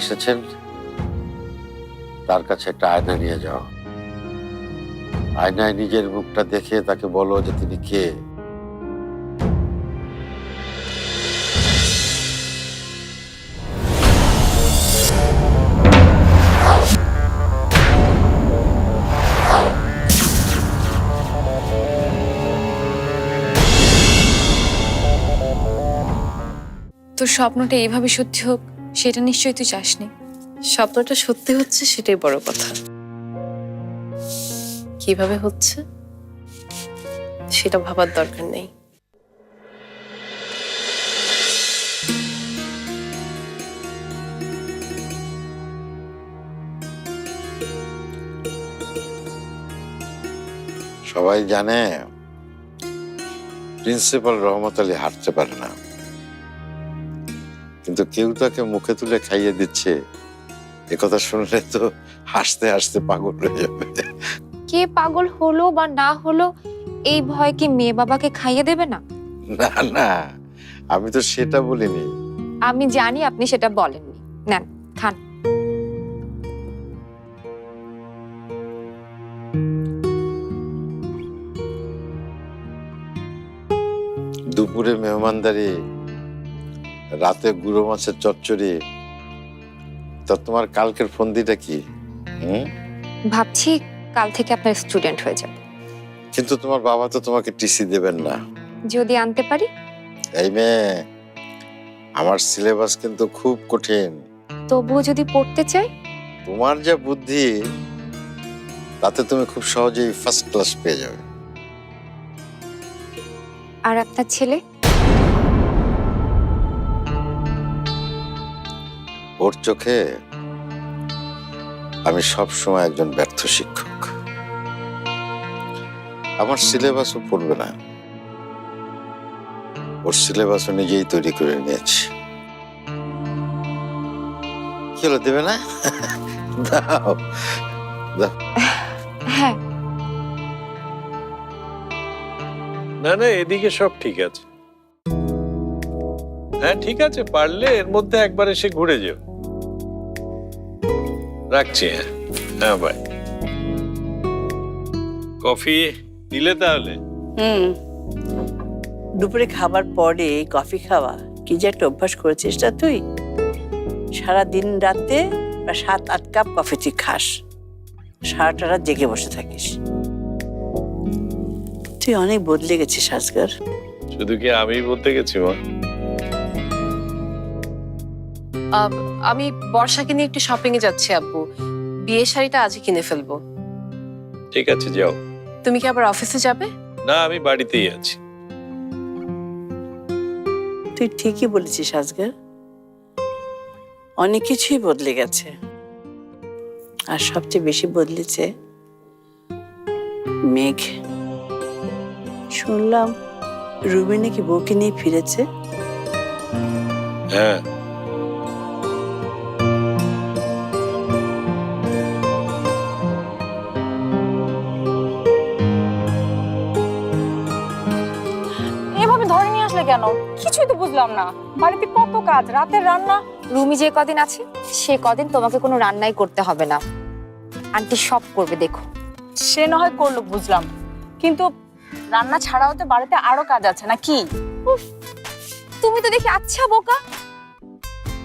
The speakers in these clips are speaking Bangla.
এসেছেন, তার কাছে একটা আয়না নিয়ে যাও। আয়নায় নিজের মুখটা দেখে তাকে বলো যে তিনি কে। তোর স্বপ্নটা এইভাবে সত্যি হোক সেটা নিশ্চয়ই তুই চাসনি। স্বপ্নটা সত্যি হচ্ছে সেটাই বড় কথা। কীভাবে হচ্ছে? সেটা ভাবার দরকার নেই। সবাই জানে প্রিন্সিপাল রহমত আলী হাঁটতে পারে না। কিন্তু কেউ তাকে মুখে তুলে খাইয়ে দিচ্ছে। এ কথা শুনলে তো হাসতে হাসতে পাগল হয়ে যাবে। কে পাগল হলো বা না হলো এই ভয় কি মেয়ে বাবাকে খাইয়ে দেবে না? না না আমি তো সেটা বলিনি। আমি জানি আপনি সেটা বলেননি। নেন খান। দুপুরে মেহমানদারি রাতে গুঁড়ো মাছের চচ্চড়ি। তা তোমার কালকের ফন্দিটা কি? হুম? ভাবছি কাল থেকে আপনার স্টুডেন্ট হয়ে যাবে। কিন্তু তোমার বাবা তো তোমাকে টিসি দেবেন না। যদি আনতে পারি? এই মেয়ে আমার সিলেবাস কিন্তু খুব কঠিন। তবুও যদি পড়তে চাই? তোমার যা বুদ্ধি তাতে তুমি খুব সহজেই ফার্স্ট ক্লাস পেয়ে যাবে। আর আপনার ছেলে? ওর চোখে আমি সব সময় একজন ব্যর্থ শিক্ষক। আমার সিলেবাসও পড়বে না। ওর সিলেবাসও নিজেই তৈরি করে নিয়েছি। কি হলো দেবে না? দাও হ্যাঁ। না না এদিকে সব ঠিক আছে। হ্যাঁ ঠিক আছে পারলে এর মধ্যে একবার এসে ঘুরে যেও। রাখছি হ্যাঁ। হ্যাঁ বাই কফি দিলে তাহলে? হুম। দুপুরে খাবার পরে কফি খাওয়া কি যে একটা অভ্যাস করেছিস না তুই? সারা দিন রাতে প্রায় সাত আট কাপ কফি তুই খাস। সারাটা রাত জেগে বসে থাকিস। তুই অনেক বদলে গেছিস আজকাল। শুধু কি আমি বলতে গেছি মা? আম, আমি বর্ষাকে নিয়ে একটু শপিং এ যাচ্ছি আব্বু। বিয়ে শাড়িটা আজই কিনে ফেলব। ঠিক আছে যাও। তুমি কি আবার অফিসে যাবে? না আমি বাড়িতেই আছি। তুই ঠিকই বলেছিস আজকাল অনেক কিছুই বদলে গেছে। আর সবচেয়ে বেশি বদলেছে মেঘ। শুনলাম রুবি নাকি বউকে নিয়ে ফিরেছে। হ্যাঁ। কেন? কিছুই তো বুঝলাম না। বাড়িতে কত কাজ রাতের রান্না? রুমি যে কদিন আছে সে কদিন তোমাকে কোনো রান্নাই করতে হবে না। আন্টি সব করবে দেখো। সে না হয় করল বুঝলাম। কিন্তু রান্না ছাড়াও তো বাড়িতে আরও কাজ আছে না কি? তুমি তো দেখি আচ্ছা বোকা।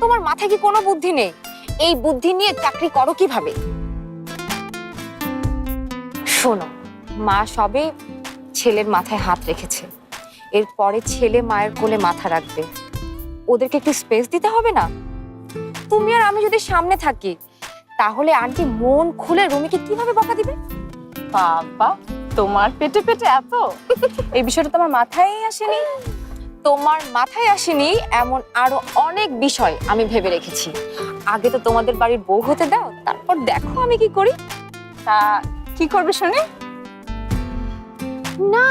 তোমার মাথায় কি কোনো বুদ্ধি নেই? এই বুদ্ধি নিয়ে চাকরি করো কীভাবে? শোনো মা সবে ছেলের মাথায় হাত রেখেছে। এরপরে ছেলে মায়ের কোলে মাথা রাখবে। ওদেরকে একটু স্পেস দিতে হবে না? তুমি আর আমি যদি সামনে থাকি তাহলে আন্টি মন খুলে রুমিকে কীভাবে বকা দিবে? বাবা তোমার পেটে পেটে এত? এই বিষয়টা তো আমার মাথায় আসেনি। তোমার মাথায় আসেনি এমন আরও অনেক বিষয় আমি ভেবে রেখেছি। আগে তো তোমাদের বাড়ির বউ হতে দাও তারপর দেখো আমি কি করি। তা কি করবে শুনি? না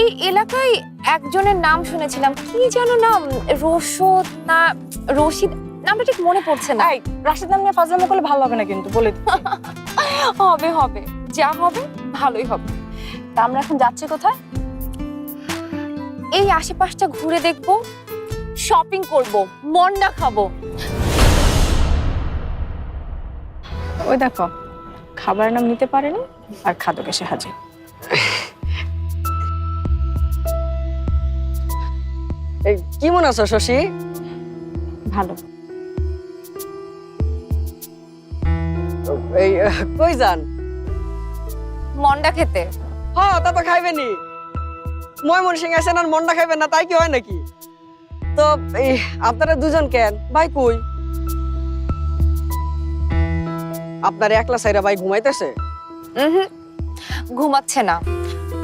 এই এলাকায় একজনের নাম শুনেছিলাম। কি যেন নাম? রশদ না রশিদ নামটা ঠিক মনে পড়ছে না। রাশিদ নাম নিয়ে ফাজলামো করলে ভালো হবে না কিন্তু বলে হবে হবে। যা হবে ভালোই হবে। তা আমরা এখন যাচ্ছি কোথায়? এই আশেপাশটা ঘুরে দেখব শপিং করব মন্ডা খাব। ওই দেখো খাবারের নাম নিতে পারেনি আর খাদক এসে হাজির। কেমন আছো শশী? ভালো। এই কই যান? মন্ডা খেতে। হ্যাঁ তা তো খাইবে নি। ময়মন সিং আছেন আর মন্ডা খাইবেন না তাই কি হয় নাকি? তো এই আপনারা দুজন কেন? ভাই কই? আপনার একলা সাইরা ভাই ঘুমাইতেছে? হুম ঘুমাচ্ছে না।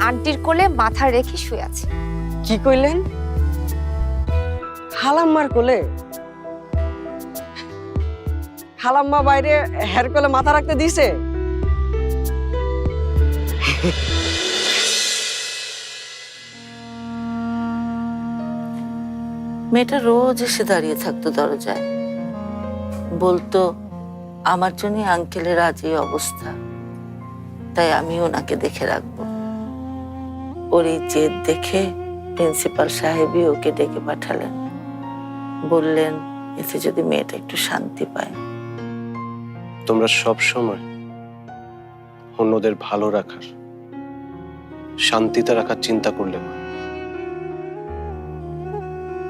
আন্টির কোলে মাথা রেখে শুয়ে আছে। কি কইলেন? খালাম্মার কোলে? খালাম্মা বাইরে হের কোলে মাথা রাখতে দিছে? মেয়েটা রোজ এসে দাঁড়িয়ে থাকতো দরজায়। বলতো, আমার জন্য আঙ্কেলের আজ এই অবস্থা। তাই আমি ওনাকে দেখে রাখব। ওর এই জেদ দেখে প্রিন্সিপাল সাহেবই ওকে ডেকে পাঠালেন। বললেন এতে যদি মেয়েটা একটু শান্তি পায়। তোমরা সব সময় অন্যদের ভালো রাখার শান্তিতে রাখার চিন্তা করলে মা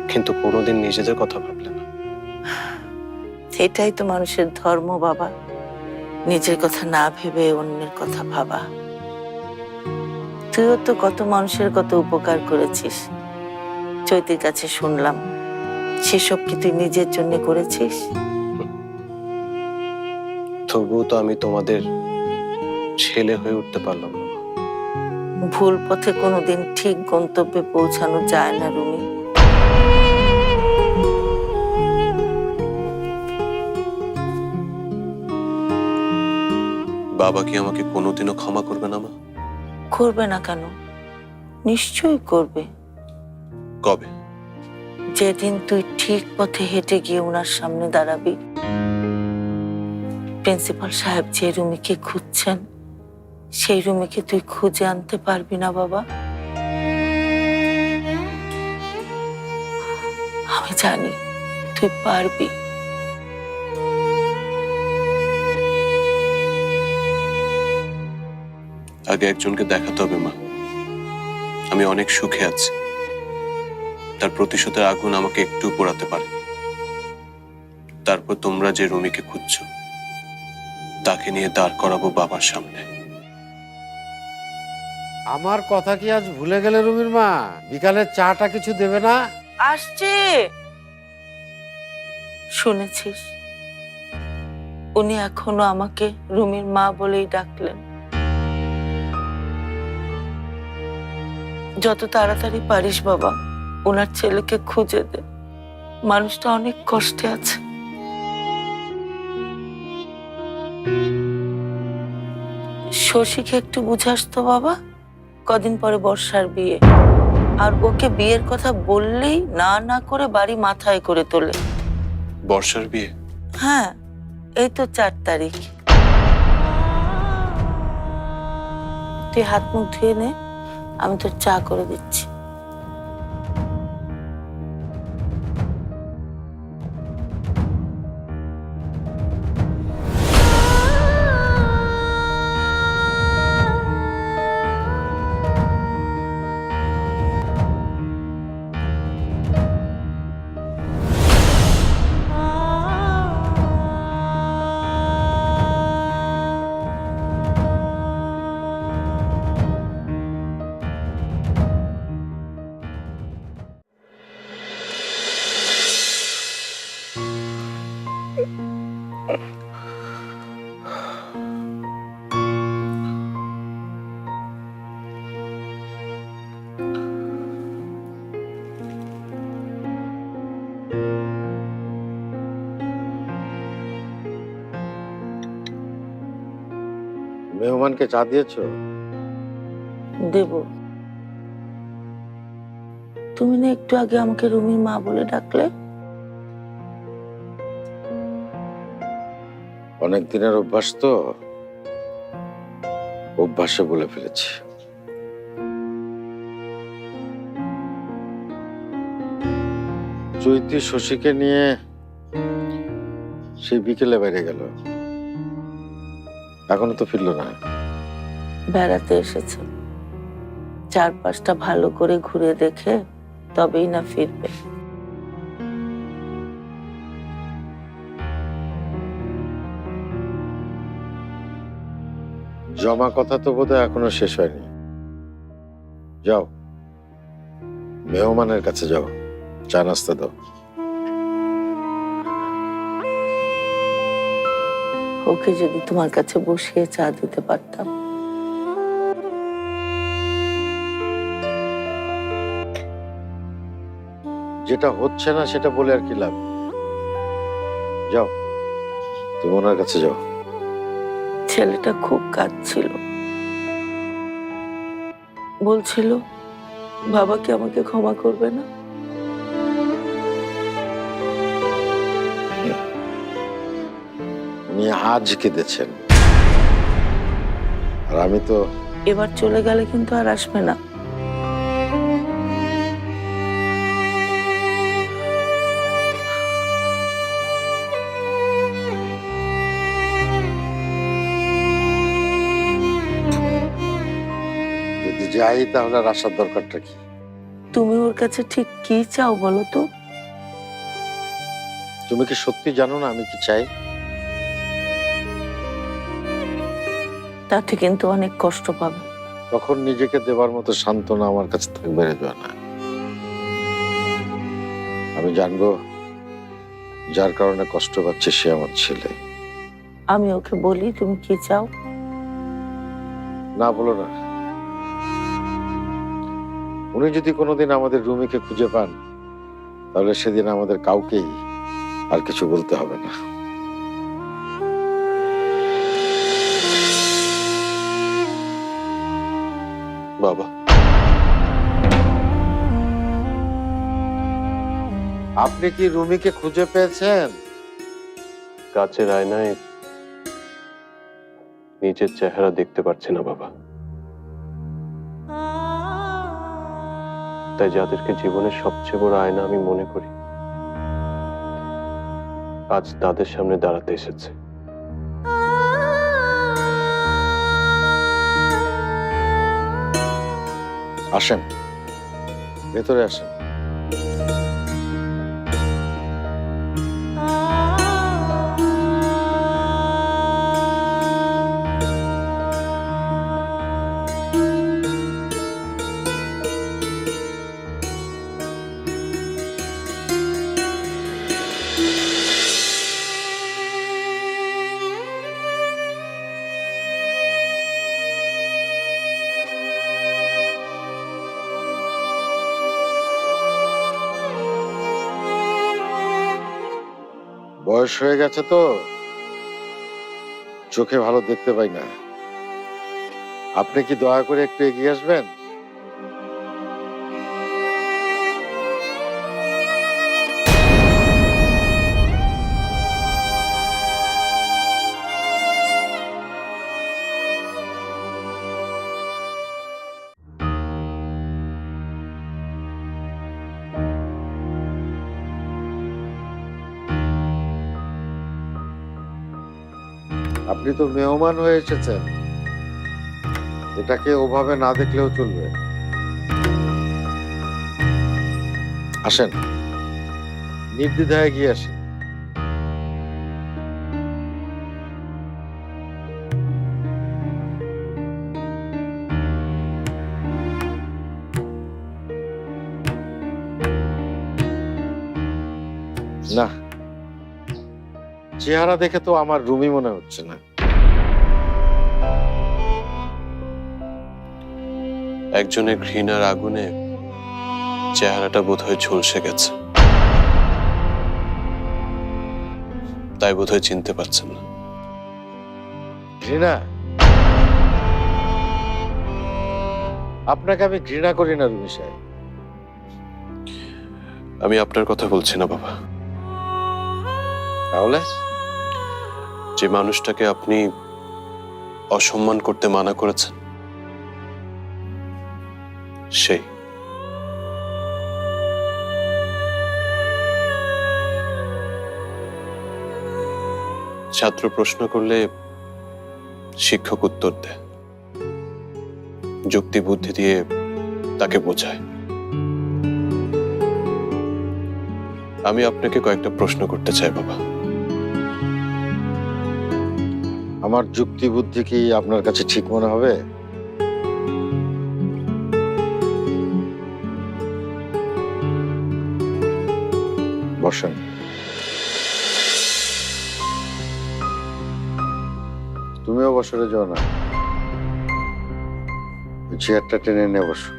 কিন্তু কোনোদিন নিজেদের কথা ভাবলে না। এটাই তো মানুষের ধর্ম বাবা। নিজের কথা না ভেবে অন্যের কথা ভাবা। তুইও তো কত মানুষের কত উপকার করেছিস। চৈতির কাছে শুনলাম সেসব কি তুই নিজের জন্য করেছিস? তবুও তো আমি তোমাদের ছেলে হয়ে উঠতে পারলাম না। ভুল পথে কোনোদিন ঠিক গন্তব্যে পৌঁছানো যায় না রুমি। বাবা কি আমাকে কোনোদিনও ক্ষমা করবে না মা? করবে না কেন? নিশ্চয়ই করবে। কবে? যেদিন তুই ঠিক পথে হেঁটে গিয়ে ওনার সামনে দাঁড়াবি, প্রিন্সিপাল সাহেব যে রুমিকে খুঁজছেন, সেই রুমিকে তুই খুঁজে আনতে পারবি না বাবা। আমি জানি তুই পারবি। আগে একজনকে দেখাতে হবে মা। আমি অনেক সুখে আছি। তার প্রতিশোধের আগুন আমাকে একটু পোড়াতে পারে। তারপর তোমরা যে রুমিকে খুঁজছো তাকে নিয়ে দাঁড় করাবো বাবার সামনে। আমার কথা কি আজ ভুলে গেলে রুমির মা? বিকালে চাটা কিছু দেবে না? আসছে। শুনেছিস? উনি এখনও আমাকে রুমির মা বলেই ডাকলেন। যত তাড়াতাড়ি পারিস বাবা। ওনার ছেলেকে খুঁজে দে। মানুষটা অনেক কষ্টে আছে। শশীকে একটু বুঝাস তো বাবা কদিন পরে বর্ষার বিয়ে। আর ওকে বিয়ের কথা বললেই না না করে বাড়ি মাথায় করে তোলে। বর্ষার বিয়ে? হ্যাঁ এই তো চার তারিখ। তুই হাত মুখ ধুয়ে নে আমি তোর চা করে দিচ্ছি। মেহমানকে চা দিয়েছ? দেব। তুমি না একটু আগে আমাকে রুমির মা বলে ডাকলে? অনেক দিনের অভ্যাস তো। অভ্যাসে বলে ফেলেছি। চৈতি শশীকে নিয়ে সেই বিকেলে বাইরে গেল। এখনও তো ফিরলো না। বেড়াতে এসেছে। চারপাশটা ভালো করে ঘুরে দেখে তবেই না ফিরবে। জমা কথা তো বোধহয় এখনও শেষ হয়নি। যাও। মেহমানের কাছে যাও। চা নাস্তা দাও। ওকে যদি তোমার কাছে বসিয়ে চা দিতে পারতাম। যেটা হচ্ছে না সেটা বলে আর কি লাভ? যাও তুমি ওনার কাছে যাও। ছেলেটা খুব কাঁদছিল। বলছিল বাবা কি আমাকে ক্ষমা করবে না? আজ কেঁদেছেন। আর আমি তো এবার চলে গেলে কিন্তু আর আসবে না। যদি যাই তাহলে আর আসার দরকারটা কি? তুমি ওর কাছে ঠিক কি চাও বলো তো? তুমি কি সত্যি জানো না আমি কি চাই? তাতে কিন্তু অনেক কষ্ট পাবে। তখন নিজেকে দেবার মতো সান্ত্বনা আমার কাছে থাকবে না। আমি জানব যার কারণে কষ্ট পাচ্ছে সে আমার ছেলে। আমি ওকে বলি তুমি কি চাও? না বলো না। উনি যদি কোনোদিন আমাদের রুমিকে খুঁজে পান তাহলে সেদিন আমাদের কাউকেই আর কিছু বলতে হবে না। বাবা। আপনি কি রুমিকে খুঁজে পেয়েছেন? কাচের আয়নায় নিজের চেহারা দেখতে পাচ্ছি না বাবা। তাই যাদেরকে জীবনের সবচেয়ে বড় আয়না আমি মনে করি, আজ তাদের সামনে দাঁড়াতে এসেছে। আসেন। ভেতরে আসেন। বয়স হয়ে গেছে তো। চোখে ভালো দেখতে পাই না। আপনি কি দয়া করে একটু এগিয়ে আসবেন? আপনি তো মেহমান হয়ে এসেছেন। এটাকে ওভাবে না দেখলেও চলবে। আসেন। নির্দ্বিধায় গিয়ে আসেন না। চেহারা দেখে তো আমার রুমি মনে হচ্ছে না। একজনের ঘৃণার আগুনে চেহারাটা বোধহয় ঝলসে গেছে। তাই বোধহয় চিনতে পারছেন না। ঘৃণা? আপনাকে আমি ঘৃণা করি না রুমি সাহেব। আমি আপনার কথা বলছি না বাবা। তাহলে? যে মানুষটাকে আপনি অসম্মান করতে মানা করেছেন সেই। ছাত্র প্রশ্ন করলে শিক্ষক উত্তর দেয়। যুক্তি বুদ্ধি দিয়ে তাকে বোঝায়। আমি আপনাকে কয়েকটা প্রশ্ন করতে চাই, বাবা। আমার যুক্তি বুদ্ধি কি আপনার কাছে ঠিক মনে হবে? বসেন। তুমিও বসরে যাও না চেয়ারটা টেনে নিয়ে বসো।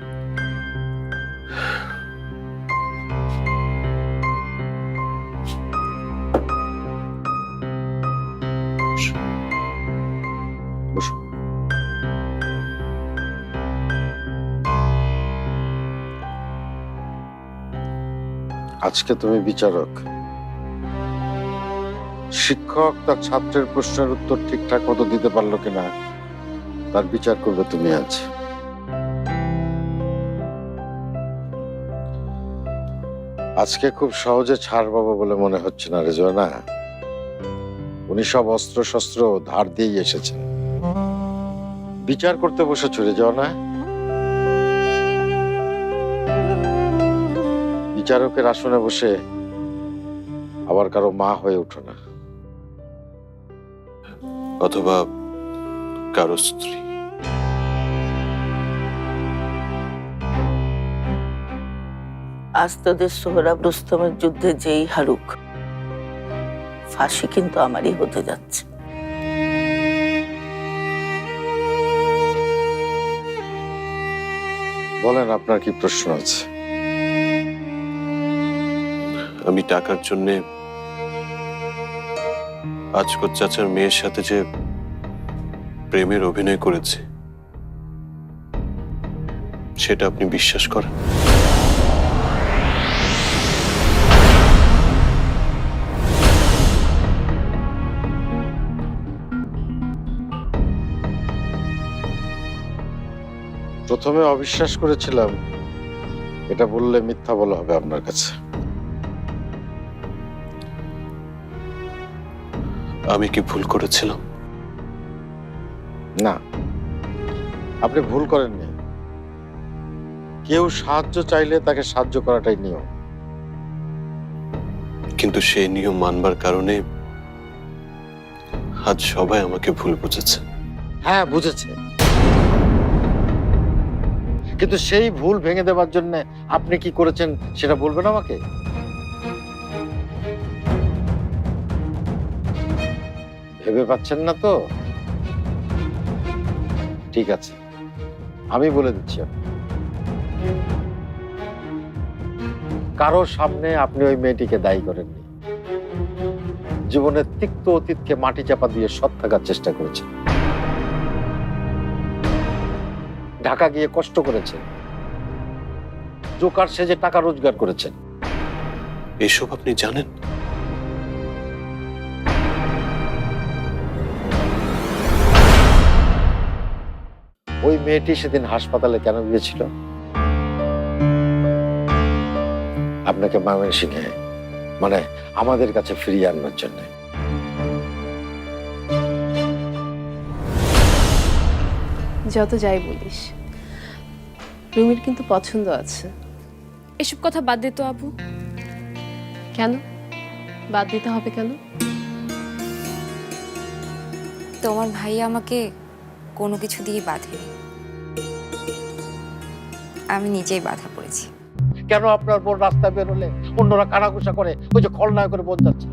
আজকে তুমি বিচারক। শিক্ষক তার ছাত্রের প্রশ্নের উত্তর ঠিকঠাক মতো দিতে পারল কিনা, তার বিচার করবে তুমি আজ। আজকে খুব সহজে ছাড় পাবো বলে মনে হচ্ছে না রেজওয়ানা উনি সব অস্ত্র শস্ত্র ধার দিয়েই এসেছেন। বিচার করতে বসে চলে বিচারকের আসনে বসে আবার কারও মা হয়ে ওঠো না। অথবা কারও স্ত্রী। আজ তোদের সোহরাব রুস্তমের যুদ্ধে যেই হারুক ফাঁসি কিন্তু আমারই হতে যাচ্ছে। বলেন আপনার কি প্রশ্ন আছে? আমি টাকার জন্যে আজকর চাচার মেয়ের সাথে যে প্রেমের অভিনয় করেছে, সেটা আপনি বিশ্বাস করেন? প্রথমে অবিশ্বাস করেছিলাম, এটা বললে মিথ্যা বলা হবে আপনার কাছে। আমি কি ভুল করেছিলাম? না। আপনি ভুল করেননি। কেউ সাহায্য চাইলে তাকে সাহায্য করাটাই নিয়ম। কিন্তু সেই নিয়ম মানবার কারণে আজ সবাই আমাকে ভুল বুঝেছে। হ্যাঁ বুঝেছে। কিন্তু সেই ভুল ভেঙে দেওয়ার জন্য আপনি কি করেছেন সেটা বলবেন আমাকে? ভেবে পাচ্ছেন না তো? ঠিক আছে। আমি বলে দিচ্ছি কারও সামনে আপনি ওই মেয়েটিকে দায়ী করেননি। জীবনের তিক্ত অতীতকে মাটি চাপা দিয়ে সৎ থাকার চেষ্টা করেছেন। ঢাকা গিয়ে কষ্ট করেছেন। জোকার সেজে টাকা রোজগার করেছেন। এসব আপনি জানেন? ওই মেয়েটি সেদিন হাসপাতালে কেন গিয়েছিল? আপনাকে ময়মনসিংহে মানে আমাদের কাছে ফিরিয়ে আনবার জন্য। যত যাই বলিস রুমির কিন্তু পছন্দ আছে। এসব কথা বাদ দিত তো আপু কেন? বাদ দিতে হবে কেন? তোমার ভাই আমাকে কোনো কিছু দিয়ে বাঁধে আমি নিজেই বাধা পড়েছি। কেন আপনার বোন রাস্তায় বেরোলে অন্যরা কানাঘুষা করে, ওই যে খলনায় করে বোন যাচ্ছে?